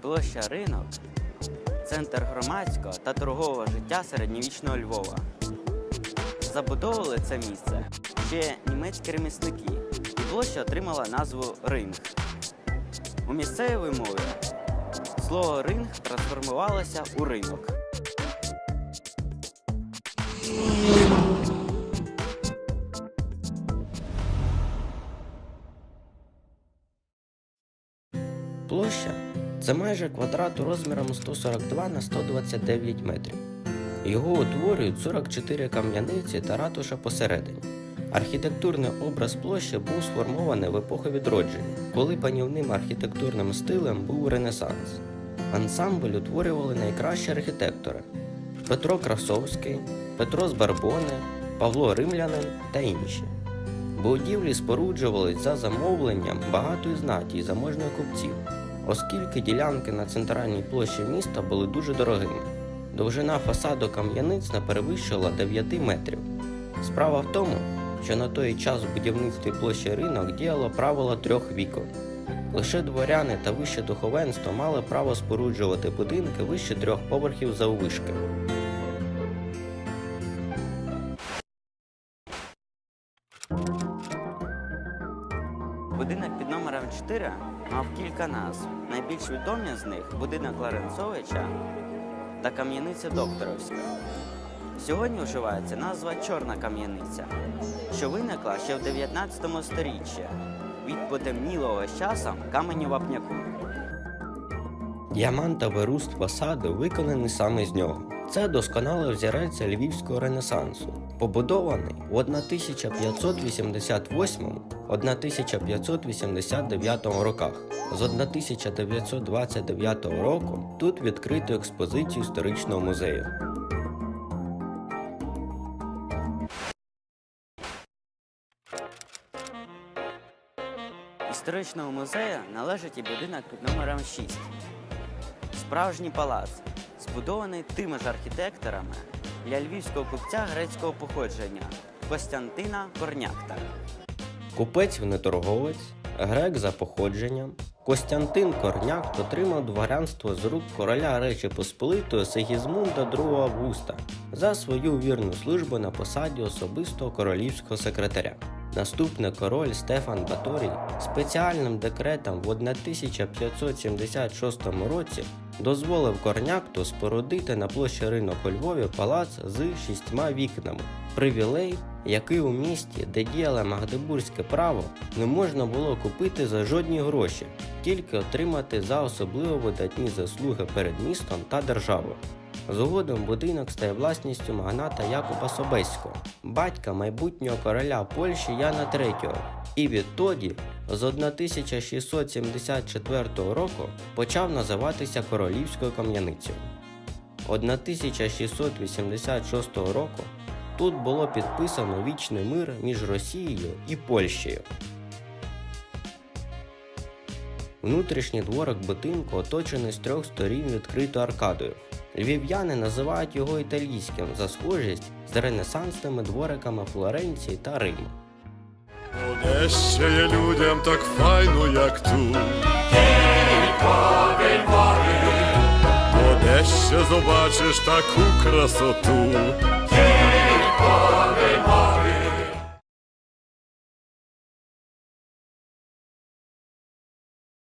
Площа ринок центр громадського та торгового життя середньовічного Львова. Забудовували це місце ще німецькі ремісники, і площа отримала назву Ринг. У місцевій мові слово ринг трансформувалося у ринок. Площа це майже квадрат розміром 142 на 129 метрів. Його утворюють 44 кам'яниці та ратуша посередині. Архітектурний образ площі був сформований в епоху відродження, коли панівним архітектурним стилем був Ренесанс. Ансамбль утворювали найкращі архітектори Петро Красовський, Петро Збарбоне, Павло Римлянин та інші. Будівлі споруджувались за замовленням багатої знаті і заможних купців, оскільки ділянки на центральній площі міста були дуже дорогими. Довжина фасаду кам'яниць не перевищувала 9 метрів. Справа в тому, що на той час в будівництві площі ринок діяло правило трьох вікон. Лише дворяни та вище духовенство мали право споруджувати будинки вище трьох поверхів заввишки. Будинок під номером 4 мав кілька назв. Найбільш відомі з них будинок Ларенцовича та кам'яниця Докторовська. Сьогодні вживається назва Чорна кам'яниця, що виникла ще в 19 сторіччі від потемнілого з часом каменю вапняку. Діамантовий руст фасаду виконаний саме з нього. Це досконалий взірець львівського ренесансу, побудований у 1588-1589 роках. З 1929 року тут відкрито експозицію історичного музею. Історичному музею належить і будинок під номером 6. Справжній палац, збудований тими ж архітекторами для львівського купця грецького походження Костянтина Корнякта. Купець не торговець, грек за походженням. Костянтин Корняк отримав дворянство з рук короля Речі Посполитої Сигізмунда II Августа за свою вірну службу на посаді особистого королівського секретаря. Наступний король Стефан Баторій спеціальним декретом в 1576 році дозволив Корнякту спорудити на площі ринок у Львові палац з шістьма вікнами. Привілей, який у місті, де діяло магдебурзьке право, не можна було купити за жодні гроші, тільки отримати за особливо видатні заслуги перед містом та державою. Згодом будинок стає власністю магната Якуба Собеського, батька майбутнього короля Польщі Яна III, і відтоді з 1674 року почав називатися Королівською кам'яницею. 1686 року тут було підписано вічний мир між Росією і Польщею. Внутрішній дворик будинку оточений з трьох сторін відкритою аркадою. Львів'яни називають його італійським за схожість з ренесансними двориками Флоренції та Риму. Де ще є людям так файно, як тут. Бо де ще побачиш таку красоту.